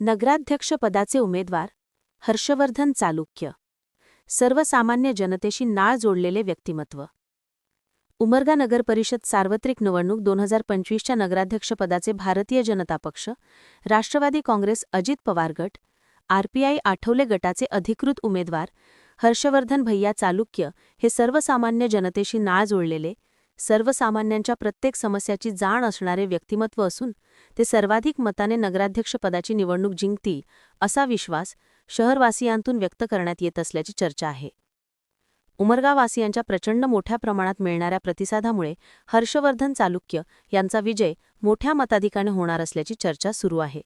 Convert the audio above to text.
नगराध्यक्षपदाचे उमेदवार हर्षवर्धन चालुक्य. सर्वसामान्य जनतेशी नाळ जोडलेले व्यक्तिमत्व. उमरगा नगर परिषद सार्वत्रिक निवडणूक दोन हजार पंचवीसच्या नगराध्यक्षपदाचे भारतीय जनता पक्ष राष्ट्रवादी काँग्रेस अजित पवार गट आरपीआय आठवले गटाचे अधिकृत उमेदवार हर्षवर्धन भैया चालुक्य हे सर्वसामान्य जनतेशी नाळ जोडलेले सर्वसामान्यांच्या प्रत्येक समस्याची जाण असणारे व्यक्तिमत्व असून ते सर्वाधिक मताने नगराध्यक्षपदाची निवडणूक जिंकतील असा विश्वास शहरवासियांतून व्यक्त करण्यात येत असल्याची चर्चा आहे. उमरगावासियांच्या प्रचंड मोठ्या प्रमाणात मिळणाऱ्या प्रतिसादामुळे हर्षवर्धन चालुक्य यांचा विजय मोठ्या मताधिकाने होणार असल्याची चर्चा सुरू आहे.